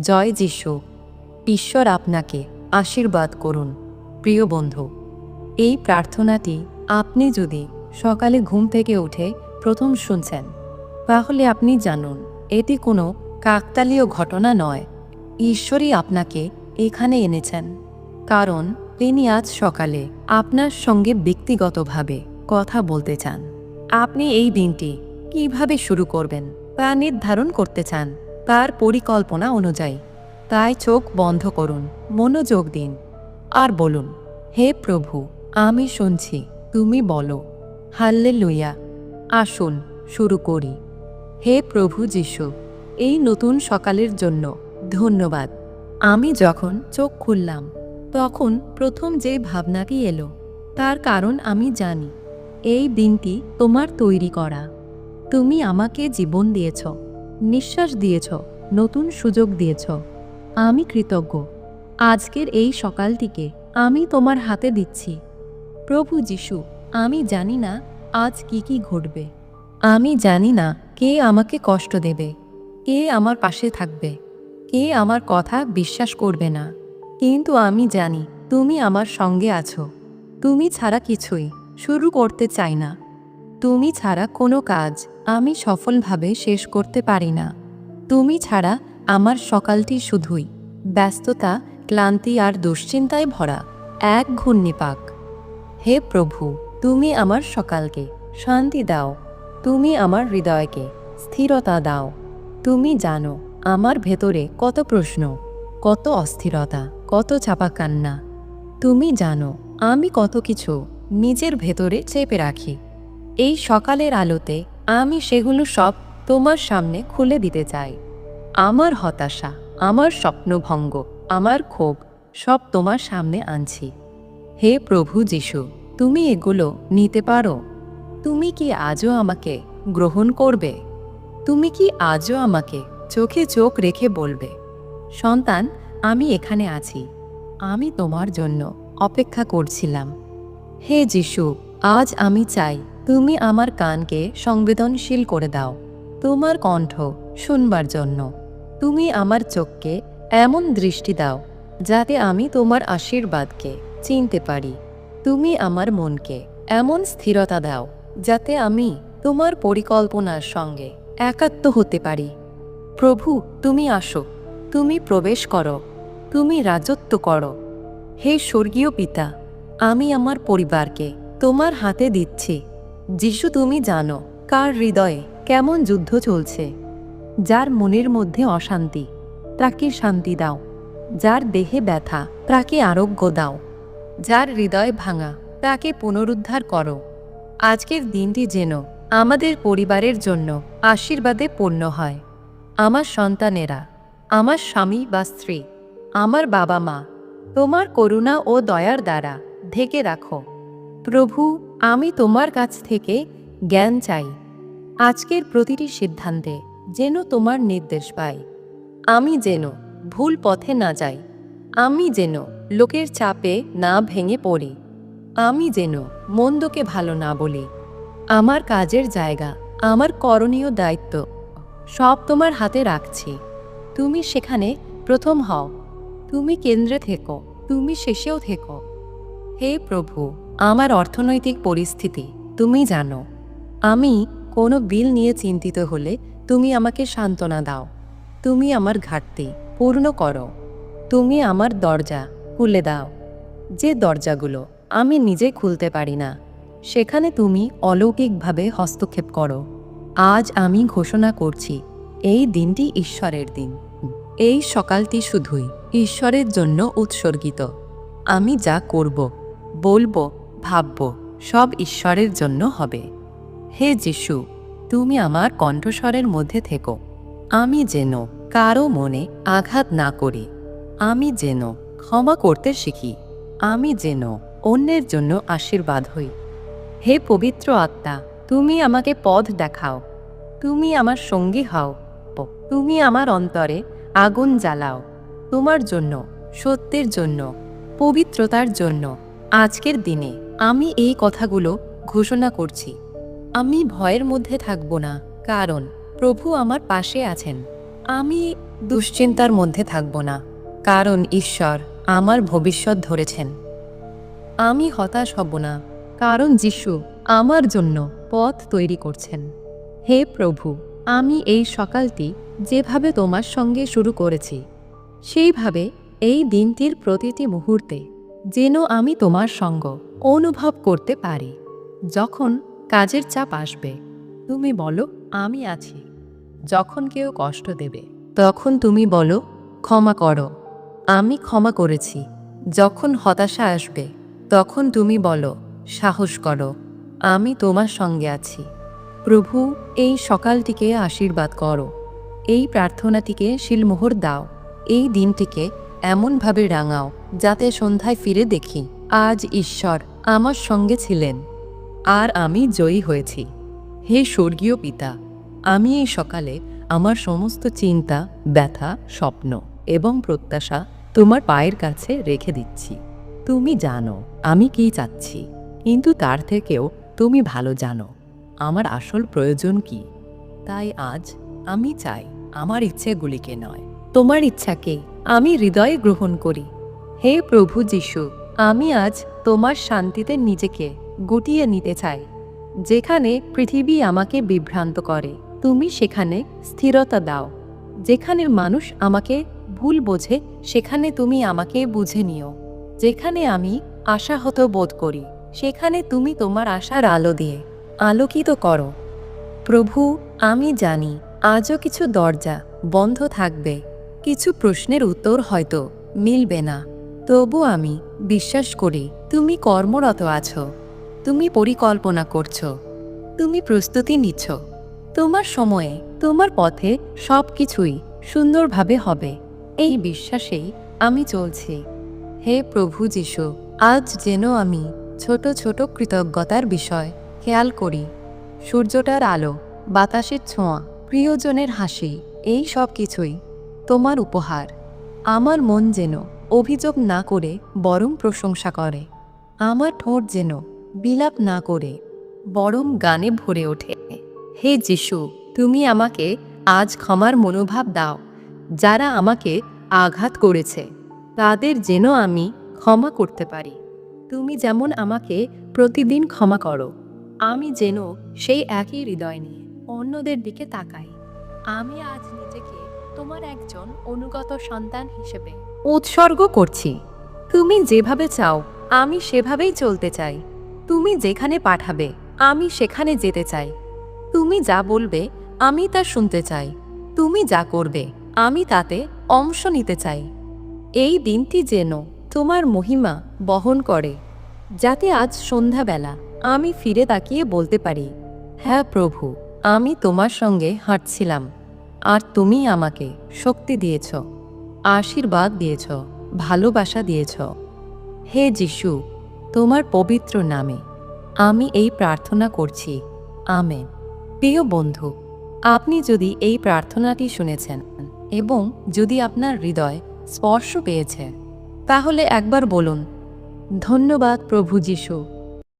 জয় যিশু, ঈশ্বর আপনাকে আশীর্বাদ করুন। প্রিয় বন্ধু, এই প্রার্থনাটি আপনি যদি সকালে ঘুম থেকে উঠে প্রথম শুনছেন, তাহলে আপনি জানুন, এটি কোনো কাকতালীয় ঘটনা নয়। ঈশ্বরই আপনাকে এখানে এনেছেন। কারণ তিনি আজ সকালে আপনার সঙ্গে ব্যক্তিগতভাবে কথা বলতে চান। আপনি এই দিনটি কীভাবে শুরু করবেন, তা নির্ধারণ করতে চান। তার পরিকল্পনা অনুযায়ী, তাই চোখ বন্ধ করুন, মনোযোগ দিন। আর বলুন, হে প্রভু, আমি শুনছি, তুমি বলো। হাল্লে লইয়া আসুন, শুরু করি। হে প্রভু যিশু, এই নতুন সকালের জন্য ধন্যবাদ। আমি যখন চোখ খুললাম, তখন প্রথম যে ভাবনাটি এলো, তার কারণ আমি জানি। এই দিনটি তোমার তৈরি করা। তুমি আমাকে জীবন দিয়েছ। নিঃশ্বাস দিয়েছ, নতুন সুযোগ দিয়েছ। আমি কৃতজ্ঞ। আজকের এই সকালটিকে আমি তোমার হাতে দিচ্ছি। প্রভু যিশু, আমি জানি না আজ কি কি ঘটবে। আমি জানি না কে আমাকে কষ্ট দেবে, কে আমার পাশে থাকবে, কে আমার কথা বিশ্বাস করবে না। কিন্তু আমি জানি তুমি আমার সঙ্গে আছো। তুমি ছাড়া কিছুই শুরু করতে চাই না। তুমি ছাড়া কোনো কাজ আমি সফলভাবে শেষ করতে পারি না। তুমি ছাড়া আমার সকালটি শুধুই। ব্যস্ততা, ক্লান্তি আর দুশ্চিন্তায় ভরা। এক ঘূর্ণিপাক। হে প্রভু, তুমি আমার সকালকে শান্তি দাও। তুমি আমার হৃদয়কে স্থিরতা দাও। তুমি জানো আমার ভেতরে কত প্রশ্ন, কত অস্থিরতা, কত চাপা কান্না। তুমি জানো আমি কত কিছু নিজের ভেতরে চেপে রাখি। এই সকালের আলোতে আমি সেগুলো সব তোমার সামনে খুলে দিতে চাই। আমার হতাশা, আমার স্বপ্নভঙ্গ, আমার ক্ষোভ, সব তোমার সামনে আনছি। হে প্রভু যিশু, তুমি এগুলো নিতে পারো। তুমি কি আজও আমাকে গ্রহণ করবে? তুমি কি আজও আমাকে চোখে চোখ রেখে বলবে? সন্তান, আমি এখানে আছি। আমি তোমার জন্য অপেক্ষা করছিলাম। হে যিশু, আজ আমি চাই তুমি আমার কানকে সংবেদনশীল করে দাও। তোমার কণ্ঠ শুনবার জন্য। তুমি আমার চোখকে এমন দৃষ্টি দাও, যাতে আমি তোমার আশীর্বাদকে চিনতে পারি। তুমি আমার মনকে এমন স্থিরতা দাও, যাতে আমি তোমার পরিকল্পনার সঙ্গে একাত্ম হতে পারি। প্রভু, তুমি আসো। তুমি প্রবেশ করো। তুমি রাজত্ব করো। হে স্বর্গীয় পিতা, আমি আমার পরিবারকে তোমার হাতে দিচ্ছি। যিশু, তুমি জানো কার হৃদয়ে কেমন যুদ্ধ চলছে। যার মনের মধ্যে অশান্তি, তাকে শান্তি দাও। যার দেহে ব্যথা, তাকে আরোগ্য দাও। যার হৃদয় ভাঙা, তাকে পুনরুদ্ধার করো। আজকের দিনটি যেন আমাদের পরিবারের জন্য আশীর্বাদে পূর্ণ হয়। আমার সন্তানেরা, আমার স্বামী বা স্ত্রী, আমার বাবা মা, তোমার করুণা ও দয়ার দ্বারা ঢেকে রাখো। প্রভু আমি তোমার কাছ থেকে জ্ঞান চাই। আজকের প্রতিটি সিদ্ধান্তে যেন তোমার নির্দেশ পাই। আমি যেন ভুল পথে না যাই। আমি যেন লোকের চাপে না ভেঙে পড়ি। আমি যেন মন্দকে ভালো না বলি। আমার কাজের জায়গা, আমার করণীয় দায়িত্ব, সব তোমার হাতে রাখছি। তুমি সেখানে প্রথম হও। তুমি কেন্দ্রে থেকো। তুমি শেষেও থেকো। হে প্রভু! আমার অর্থনৈতিক পরিস্থিতি, তুমি জানো। আমি কোনো বিল নিয়ে চিন্তিত হলে তুমি আমাকে সান্ত্বনা দাও। তুমি আমার ঘাটতি পূর্ণ করো। তুমি আমার দরজা খুলে দাও। যে দরজাগুলো আমি নিজে খুলতে পারি না, সেখানে তুমি অলৌকিকভাবে হস্তক্ষেপ করো। আজ আমি ঘোষণা করছি, এই দিনটি ঈশ্বরের দিন। এই সকালটি শুধুই ঈশ্বরের জন্য উৎসর্গিত। আমি যা করব, বলব ভাবব, সব ঈশ্বরের জন্য হবে। হে যিশু, তুমি আমার কণ্ঠস্বরের মধ্যে থেকো। আমি যেন কারও মনে আঘাত না করি। আমি যেন ক্ষমা করতে শিখি। আমি যেন অন্যের জন্য আশীর্বাদ হই। হে পবিত্র আত্মা, তুমি আমাকে পথ দেখাও। তুমি আমার সঙ্গী হও। তুমি আমার অন্তরে আগুন জ্বালাও। তোমার জন্য, সত্যের জন্য, পবিত্রতার জন্য, আজকের দিনে। আমি এই কথাগুলো ঘোষণা করছি। আমি ভয়ের মধ্যে থাকব না, কারণ প্রভু আমার পাশে আছেন। আমি দুশ্চিন্তার মধ্যে থাকব না, কারণ ঈশ্বর আমার ভবিষ্যৎ ধরেছেন। আমি হতাশ হব না, কারণ যিশু আমার জন্য পথ তৈরি করছেন। হে প্রভু, আমি এই সকালটি যেভাবে তোমার সঙ্গে শুরু করেছি, সেইভাবে এই দিনটির প্রতিটি মুহূর্তে যেন আমি তোমার সঙ্গ অনুভব করতে পারি। যখন কাজের চাপ আসবে, তুমি বলো, আমি আছি। যখন কেউ কষ্ট দেবে, তখন তুমি বলো, ক্ষমা করো। আমি ক্ষমা করেছি। যখন হতাশা আসবে, তখন তুমি বলো, সাহস করো। আমি তোমার সঙ্গে আছি। প্রভু, এই সকালটিকে আশীর্বাদ করো। এই প্রার্থনাটিকে শিলমোহর দাও। এই দিনটিকে এমনভাবে রাঙাও। যাতে সন্ধ্যায় ফিরে দেখি, আজ ঈশ্বর আমার সঙ্গে ছিলেন, আর আমি জয়ী হয়েছি। হে স্বর্গীয় পিতা, আমি এই সকালে আমার সমস্ত চিন্তা, ব্যথা, স্বপ্ন এবং প্রত্যাশা তোমার পায়ের কাছে রেখে দিচ্ছি। তুমি জানো আমি কি চাচ্ছি, কিন্তু তার থেকেও তুমি ভালো জানো, আমার আসল প্রয়োজন কি। তাই আজ আমি চাই, আমার ইচ্ছেগুলিকে নয়, তোমার ইচ্ছাকে আমি হৃদয়ে গ্রহণ করি। হে প্রভু যিশু, আমি আজ তোমার শান্তিতে নিজেকে গুটিয়ে নিতে চাই। যেখানে পৃথিবী আমাকে বিভ্রান্ত করে, তুমি সেখানে স্থিরতা দাও। যেখানে মানুষ আমাকে ভুল বোঝে, সেখানে তুমি আমাকে বুঝে নিও। যেখানে আমি আশাহত বোধ করি, সেখানে তুমি তোমার আশার আলো দিয়ে আলোকিত করো। প্রভু, আমি জানি আজও কিছু দরজা বন্ধ থাকবে, কিছু প্রশ্নের উত্তর হয়তো মিলবে না। তবু আমি বিশ্বাস করি তুমি কর্মরত আছো। তুমি পরিকল্পনা করছ। তুমি প্রস্তুতি নিচ্ছ। তোমার সময়ে, তোমার পথে সব কিছুই সুন্দরভাবে হবে। এই বিশ্বাসেই আমি চলছি। হে প্রভু যিশু, আজ যেন আমি ছোট ছোট কৃতজ্ঞতার বিষয় খেয়াল করি। সূর্যটার আলো, বাতাসের ছোঁয়া, প্রিয়জনের হাসি, এই সব কিছুই তোমার উপহার। আমার মন যেন অভিযোগ না করে বরং প্রশংসা করে। আমার ঠোঁট যেন বিলাপ না করে, বরং গানে ভরে ওঠে। হে যিশু, তুমি আমাকে আজ ক্ষমার মনোভাব দাও, যারা আমাকে আঘাত করেছে। তাদের যেন আমি ক্ষমা করতে পারি। তুমি যেমন আমাকে প্রতিদিন ক্ষমা করো, আমি যেন সেই একই হৃদয় নিয়ে অন্যদের দিকে তাকাই। আমি আজ নিজেকে তোমার একজন অনুগত সন্তান হিসেবে উৎসর্গ করছি। তুমি যেভাবে চাও, আমি সেভাবেই চলতে চাই। তুমি যেখানে পাঠাবে, আমি সেখানে যেতে চাই। তুমি যা বলবে, আমি তা শুনতে চাই। তুমি যা করবে, আমি তাতে অংশ নিতে চাই। এই দিনটি যেন তোমার মহিমা বহন করে, যাতে আজ সন্ধ্যাবেলা আমি ফিরে তাকিয়ে বলতে পারি হ্যাঁ প্রভু, আমি তোমার সঙ্গে হাঁটছিলাম, আর তুমি আমাকে শক্তি দিয়েছ। আশীর্বাদ দিয়েছ, ভালোবাসা দিয়েছ। হে যিশু, তোমার পবিত্র নামে, আমি এই প্রার্থনা করছি। আমেন। প্রিয় বন্ধু, আপনি যদি এই প্রার্থনাটি শুনেছেন এবং যদি আপনার হৃদয় স্পর্শ পেয়েছে, তাহলে একবার বলুন, ধন্যবাদ প্রভু যিশু।